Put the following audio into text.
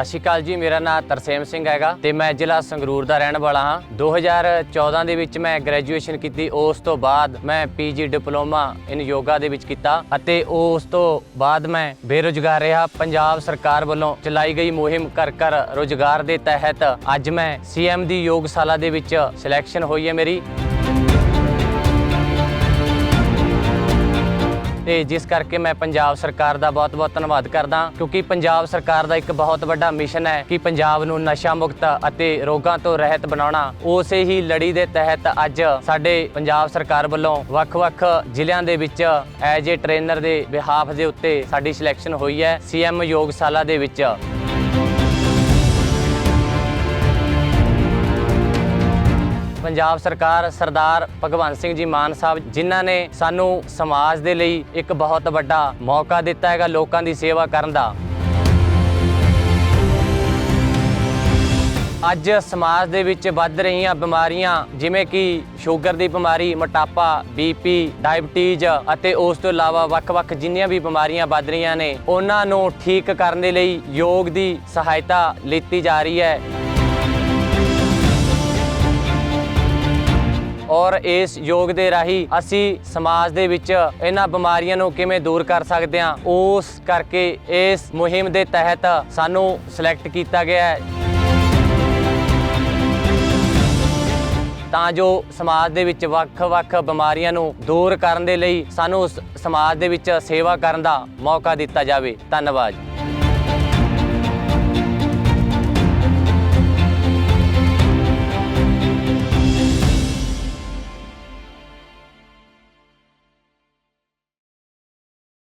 ਸਤਿ ਸ਼੍ਰੀ ਅਕਾਲ ਜੀ, ਮੇਰਾ ਨਾਮ ਤਰਸੇਮ ਸਿੰਘ ਹੈਗਾ ਤੇ ਮੈਂ ਜ਼ਿਲ੍ਹਾ ਸੰਗਰੂਰ ਦਾ ਰਹਿਣ ਵਾਲਾ ਹਾਂ। 2014 ਦੇ ਵਿੱਚ ਮੈਂ ਗ੍ਰੈਜੂਏਸ਼ਨ ਕੀਤੀ, ਉਸ ਤੋਂ ਬਾਅਦ ਮੈਂ ਪੀਜੀ ਡਿਪਲੋਮਾ ਇਨ ਯੋਗਾ ਦੇ ਵਿੱਚ ਕੀਤਾ ਅਤੇ ਉਸ ਤੋਂ ਬਾਅਦ ਮੈਂ ਬੇਰੁਜ਼ਗਾਰ ਰਿਹਾ। ਪੰਜਾਬ ਸਰਕਾਰ ਵੱਲੋਂ ਚਲਾਈ ਗਈ ਮੁਹਿੰਮ ਕਰ ਕਰ ਰੋਜ਼ਗਾਰ ਦੇ ਤਹਿਤ ਅੱਜ ਮੈਂ ਸੀਐਮ ਦੀ ਯੋਗਸ਼ਾਲਾ ਦੇ ਵਿੱਚ ਸਿਲੈਕਸ਼ਨ ਹੋਈ ਹੈ ਮੇਰੀ। ਤੇ ਜਿਸ ਕਰਕੇ ਮੈਂ ਪੰਜਾਬ ਸਰਕਾਰ ਦਾ ਬਹੁਤ-ਬਹੁਤ ਧੰਨਵਾਦ ਕਰਦਾ ਕਿਉਂਕਿ ਪੰਜਾਬ ਸਰਕਾਰ ਦਾ ਇੱਕ ਬਹੁਤ ਵੱਡਾ ਮਿਸ਼ਨ ਹੈ ਕਿ ਪੰਜਾਬ ਨੂੰ ਨਸ਼ਾ ਮੁਕਤ ਅਤੇ ਰੋਗਾਂ ਤੋਂ ਰਹਿਤ ਬਣਾਉਣਾ। ਉਸੇ ਹੀ ਲੜੀ ਦੇ ਤਹਿਤ ਅੱਜ ਸਾਡੇ ਪੰਜਾਬ ਸਰਕਾਰ ਵੱਲੋਂ ਵੱਖ-ਵੱਖ ਜ਼ਿਲ੍ਹਿਆਂ ਦੇ ਵਿੱਚ ਐਜ ਏ ਟ੍ਰੇਨਰ ਦੇ ਬਿਹਾਫ ਦੇ ਉੱਤੇ ਸਾਡੀ ਸਿਲੈਕਸ਼ਨ ਹੋਈ ਹੈ ਸੀਐਮ ਯੋਗਸ਼ਾਲਾ ਦੇ ਵਿੱਚ। ਪੰਜਾਬ ਸਰਕਾਰ ਸਰਦਾਰ ਭਗਵੰਤ ਸਿੰਘ ਜੀ ਮਾਨ ਸਾਹਿਬ ਜਿਨ੍ਹਾਂ ਨੇ ਸਾਨੂੰ ਸਮਾਜ ਦੇ ਲਈ ਇੱਕ ਬਹੁਤ ਵੱਡਾ ਮੌਕਾ ਦਿੱਤਾ ਹੈਗਾ ਲੋਕਾਂ ਦੀ ਸੇਵਾ ਕਰਨ ਦਾ। ਅੱਜ ਸਮਾਜ ਦੇ ਵਿੱਚ ਵੱਧ ਰਹੀਆਂ ਬਿਮਾਰੀਆਂ ਜਿਵੇਂ ਕਿ ਸ਼ੂਗਰ ਦੀ ਬਿਮਾਰੀ, ਮੋਟਾਪਾ ਬੀਪੀ ਡਾਇਬਟੀਜ਼ ਅਤੇ ਉਸ ਤੋਂ ਇਲਾਵਾ ਵੱਖ-ਵੱਖ ਜਿੰਨੀਆਂ ਵੀ ਬਿਮਾਰੀਆਂ ਵੱਧ ਰਹੀਆਂ ਨੇ, ਉਹਨਾਂ ਨੂੰ ਠੀਕ ਕਰਨ ਦੇ ਲਈ ਯੋਗ ਦੀ ਸਹਾਇਤਾ ਲਿੱਤੀ ਜਾ ਰਹੀ ਹੈ। ਔਰ ਇਸ ਯੋਗ ਦੇ ਰਾਹੀਂ ਅਸੀਂ ਸਮਾਜ ਦੇ ਵਿੱਚ ਇਹਨਾਂ ਬਿਮਾਰੀਆਂ ਨੂੰ ਕਿਵੇਂ ਦੂਰ ਕਰ ਸਕਦੇ ਹਾਂ, ਉਸ ਕਰਕੇ ਇਸ ਮੁਹਿੰਮ ਦੇ ਤਹਿਤ ਸਾਨੂੰ ਸਿਲੈਕਟ ਕੀਤਾ ਗਿਆ ਹੈ। ਤਾਂ ਜੋ ਸਮਾਜ ਦੇ ਵਿੱਚ ਵੱਖ-ਵੱਖ ਬਿਮਾਰੀਆਂ ਨੂੰ ਦੂਰ ਕਰਨ ਦੇ ਲਈ ਸਾਨੂੰ ਸ- ਸਮਾਜ ਦੇ ਵਿੱਚ ਸੇਵਾ ਕਰਨ ਦਾ ਮੌਕਾ ਦਿੱਤਾ ਜਾਵੇ। ਧੰਨਵਾਦ।